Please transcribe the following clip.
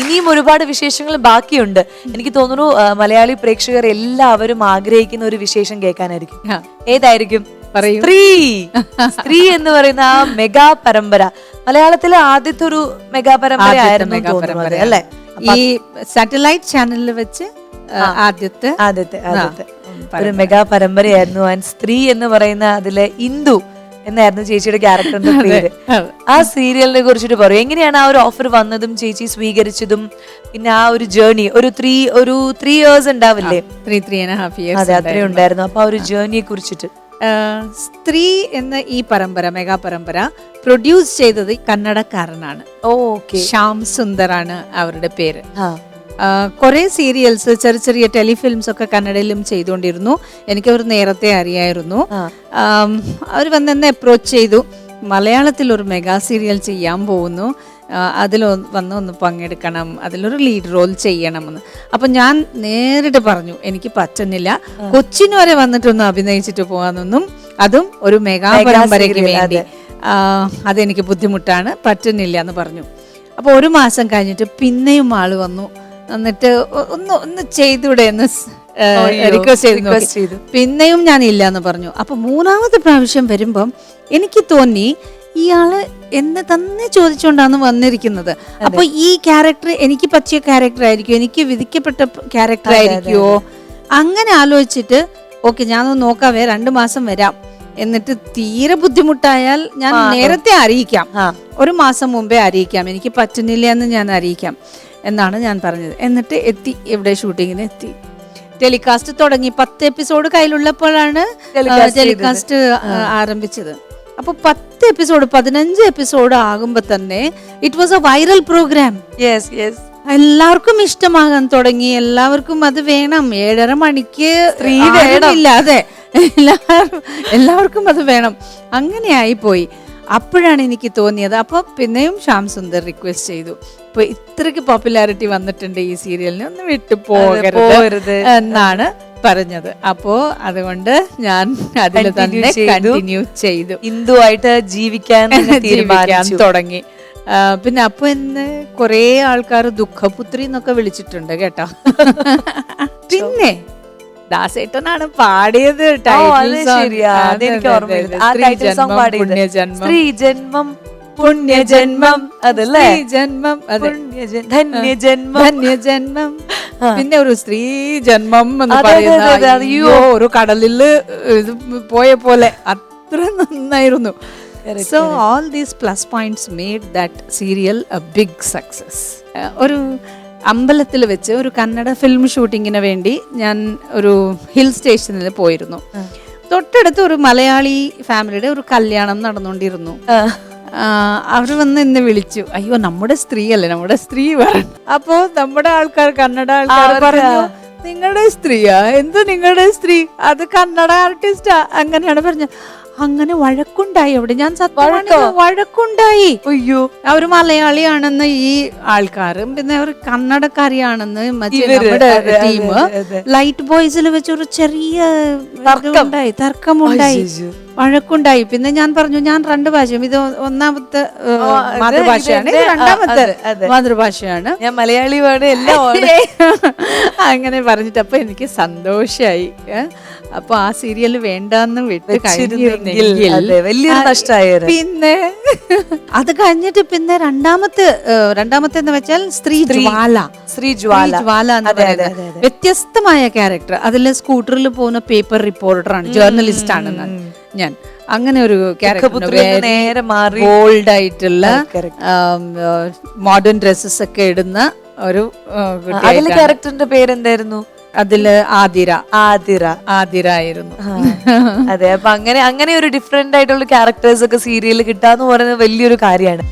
ഇനിയും ഒരുപാട് വിശേഷങ്ങൾ ബാക്കിയുണ്ട്. എനിക്ക് തോന്നുന്നു മലയാളി പ്രേക്ഷകർ എല്ലാവരും ആഗ്രഹിക്കുന്ന ഒരു വിശേഷം കേൾക്കാനായിരിക്കും. ഏതായിരിക്കും. സ്ത്രീ. സ്ത്രീ എന്ന് പറയുന്ന ആ മെഗാ പരമ്പര. മലയാളത്തിലെ ആദ്യത്തെ ഒരു മെഗാ പരമ്പര ആയിരുന്നു അല്ലേ? ഈ സാറ്റലൈറ്റ് ചാനലിൽ വെച്ച് ആദ്യത്തെ. ആദ്യത്തെ ആദ്യത്തെ. ഒരു മെഗാ പരമ്പരയായിരുന്നു ആൻഡ് സ്ത്രീ എന്ന് പറയുന്ന അതിലെ ഇന്ദു. എന്നായിരുന്നു ചേച്ചിയുടെ ക്യാരക്ടറിന്റെ പേര്. ആ സീരിയലിനെ കുറിച്ചിട്ട് പറയും. എങ്ങനെയാണ് ആ ഒരു ഓഫർ വന്നതും ചേച്ചി സ്വീകരിച്ചതും? പിന്നെ ആ ഒരു ജേർണി ഒരു ത്രീ ഒരു ത്രീ ഇയേഴ്സ് ഉണ്ടാവില്ലേ? ത്രീ ത്രീ ആൻഡ് ഹാഫ് അതെ ഇയേഴ്സ് അത്രയും ഉണ്ടായിരുന്നു. അപ്പൊ ആ ഒരു ജേർണിയെ കുറിച്ചിട്ട്. സ്ത്രീ എന്ന ഈ പരമ്പര മെഗാ പരമ്പര പ്രൊഡ്യൂസ് ചെയ്തത് കന്നഡക്കാരനാണ് ഓക്കെ ശ്യാം സുന്ദറാണ് അവരുടെ പേര്. കുറേ സീരിയൽസ് ചെറിയ ചെറിയ ടെലിഫിലിംസ് ഒക്കെ കന്നഡയിലും ചെയ്തുകൊണ്ടിരുന്നു. എനിക്കവർ നേരത്തെ അറിയായിരുന്നു. അവർ വന്ന് എന്നെ അപ്രോച്ച് ചെയ്തു. മലയാളത്തിൽ ഒരു മെഗാ സീരിയൽ ചെയ്യാൻ പോകുന്നു. അതിൽ വന്ന് ഒന്ന് പങ്കെടുക്കണം. അതിലൊരു ലീഡ് റോൾ ചെയ്യണമെന്ന്. അപ്പൊ ഞാൻ നേരിട്ട് പറഞ്ഞു എനിക്ക് പറ്റുന്നില്ല. കൊച്ചിന് വരെ വന്നിട്ടൊന്ന് അഭിനയിച്ചിട്ട് പോകാനൊന്നും അതും ഒരു മെഗാ പരമ്പരയ്ക്ക് വേണ്ടി. അതെനിക്ക് ബുദ്ധിമുട്ടാണ്. പറ്റുന്നില്ല എന്ന് പറഞ്ഞു. അപ്പോൾ ഒരു മാസം കഴിഞ്ഞിട്ട് പിന്നെയും ആൾ വന്നു. എന്നിട്ട് ഒന്ന് ഒന്ന് ചെയ്തൂടെ എന്ന് റിക്വസ്റ്റ് ചെയ്തു. പിന്നെയും ഞാൻ ഇല്ല എന്ന് പറഞ്ഞു. അപ്പൊ മൂന്നാമത്തെ പ്രാവശ്യം വരുമ്പം എനിക്ക് തോന്നി ഇയാൾ എന്നെ തന്നെ ചോദിച്ചുകൊണ്ടാണ് വന്നിരിക്കുന്നത്. അപ്പൊ ഈ ക്യാരക്ടർ എനിക്ക് പറ്റിയ ക്യാരക്ടർ ആയിരിക്കും? എനിക്ക് വിധിക്കപ്പെട്ട ക്യാരക്ടർ ആയിരിക്കുമോ അങ്ങനെ ആലോചിച്ചിട്ട് ഓക്കെ ഞാനൊന്ന് നോക്കാവേ രണ്ടു മാസം വരാം. എന്നിട്ട് തീരെ ബുദ്ധിമുട്ടായാൽ ഞാൻ നേരത്തെ അറിയിക്കാം. ഒരു മാസം മുമ്പേ അറിയിക്കാം. എനിക്ക് പറ്റുന്നില്ല എന്ന് ഞാൻ അറിയിക്കാം എന്നാണ് ഞാൻ പറഞ്ഞത്. എന്നിട്ട് എത്തി. ഇവിടെ ഷൂട്ടിങ്ങിന് എത്തി. ടെലികാസ്റ്റ് തുടങ്ങി. പത്ത് എപ്പിസോഡ് കയ്യിലുള്ളപ്പോഴാണ് ടെലികാസ്റ്റ് ആരംഭിച്ചത്. അപ്പൊ പത്ത് എപ്പിസോഡ് പതിനഞ്ച് എപ്പിസോഡ് ആകുമ്പോ തന്നെ it was a viral program yes yes എല്ലാവർക്കും ഇഷ്ടമാകാൻ തുടങ്ങി. എല്ലാവർക്കും അത് വേണം. ഏഴര മണിക്ക് സ്ത്രീ വേണമില്ല അതെ എല്ലാവരും എല്ലാവർക്കും അത് വേണം. അങ്ങനെ ആയിപ്പോയി അപ്പോഴാണ് എനിക്ക് തോന്നിയത്. അപ്പോൾ പിന്നെയും ശ്യാം സുന്ദർ റിക്വസ്റ്റ് ചെയ്തു. ഇപ്പൊ ഇത്രയ്ക്ക് പോപ്പുലാരിറ്റി വന്നിട്ടുണ്ട് ഈ സീരിയലിന് ഒന്ന് വിട്ടു പോകരുത്. എന്നാണ് പറഞ്ഞത്. അപ്പോ അതുകൊണ്ട് ഞാൻ അതിൽ തന്നെ. കണ്ടിന്യൂ ചെയ്തു. ഹിന്ദു ആയിട്ട് ജീവിക്കാൻ തീരുമാനിക്കാൻ തുടങ്ങി. പിന്നെ അപ്പൊ ഇന്ന് കൊറേ ആൾക്കാർ ദുഃഖപുത്രി എന്നൊക്കെ വിളിച്ചിട്ടുണ്ട് കേട്ടോ. പിന്നെ ദാസേട്ടനാണ് പാടിയത് ശരിയാ. പുണ്യജന്മം. അതല്ലേ ജന്മം ധന്യജന്മം. പിന്നെ ഒരു സ്ത്രീ ജന്മം എന്ന് പറയുന്നത് അയ്യോ ഒരു കടലിൽ പോയ പോലെ അത്ര നന്നായിരുന്നു. So all these plus points made that serial a big success ഒരു അമ്പലത്തിൽ വെച്ച് ഒരു കന്നഡ ഫിലിം ഷൂട്ടിങ്ങിന് വേണ്ടി ഞാൻ ഒരു ഹിൽ സ്റ്റേഷനിൽ പോയിരുന്നു. തൊട്ടടുത്ത് ഒരു മലയാളി ഫാമിലിയുടെ ഒരു കല്യാണം നടന്നുകൊണ്ടിരുന്നു. അവർ വന്ന് എന്നെ വിളിച്ചു. അയ്യോ നമ്മുടെ സ്ത്രീ അല്ലേ നമ്മുടെ സ്ത്രീ പറഞ്ഞു അപ്പോ നമ്മുടെ ആൾക്കാർ കന്നഡ ആൾക്കാർ പറഞ്ഞു നിങ്ങളുടെ സ്ത്രീയാ? എന്ത് നിങ്ങളുടെ സ്ത്രീ? അത് കന്നഡ ആർട്ടിസ്റ്റാ അങ്ങനെയാണ് പറഞ്ഞത്. അങ്ങനെ വഴക്കുണ്ടായി അവിടെ ഞാൻ സത്യമാണ് വഴക്കുണ്ടായി അയ്യോ അവർ മലയാളിയാണെന്ന് ഈ ആൾക്കാരും പിന്നെ അവർ കന്നഡക്കാരിയാണെന്ന് അതെ, ടീം. ലൈറ്റ് ബോയ്സിൽ വെച്ചൊരു ചെറിയ. ഇതുണ്ടായി തർക്കമുണ്ടായി. വഴക്കുണ്ടായി. പിന്നെ ഞാൻ പറഞ്ഞു ഞാൻ രണ്ട് ഭാഷയും ഇത് ഒന്നാമത്തെ മാതൃഭാഷയാണ് രണ്ടാമത്തെ. മാതൃഭാഷയാണ്. ഞാൻ മലയാളിയാണ് എല്ലാം അങ്ങനെ പറഞ്ഞിട്ട് അപ്പൊ എനിക്ക് സന്തോഷമായി? അപ്പൊ ആ സീരിയൽ വേണ്ടാന്ന് വിട്ട് കഴിഞ്ഞിരുന്നെങ്കിൽ പിന്നെ അത് കഴിഞ്ഞിട്ട് പിന്നെ രണ്ടാമത്തെ രണ്ടാമത്തെ എന്ന് വെച്ചാൽ സ്ത്രീ ജ്വാല. ശ്രീ ജ്വാല. ജ്വാല എന്ന് പറയുന്നത്. വ്യത്യസ്തമായ ക്യാരക്ടർ അതിൽ സ്കൂട്ടറിൽ പോകുന്ന പേപ്പർ റിപ്പോർട്ടറാണ് ജേർണലിസ്റ്റ് ആണ് ഞാൻ. അങ്ങനെ ഒരു ഓൾഡ് നേരെ മാറി ബോൾഡ് ആയിട്ടുള്ള മോഡേൺ ഡ്രസ്സസ് ഒക്കെ ഇടുന്ന ഒരു അതിലെ ക്യാരക്ടറിന്റെ പേരെന്തായിരുന്നു? അതിൽ ആതിര. ആതിര. ആതിര ആയിരുന്നു അതെ. അപ്പൊ അങ്ങനെ അങ്ങനെ ഒരു ഡിഫറെന്റ് ആയിട്ടുള്ള ക്യാരക്ടേഴ്സ് ഒക്കെ സീരിയൽ കിട്ടാന്ന് പറയുന്നത് വലിയൊരു കാര്യമാണ്.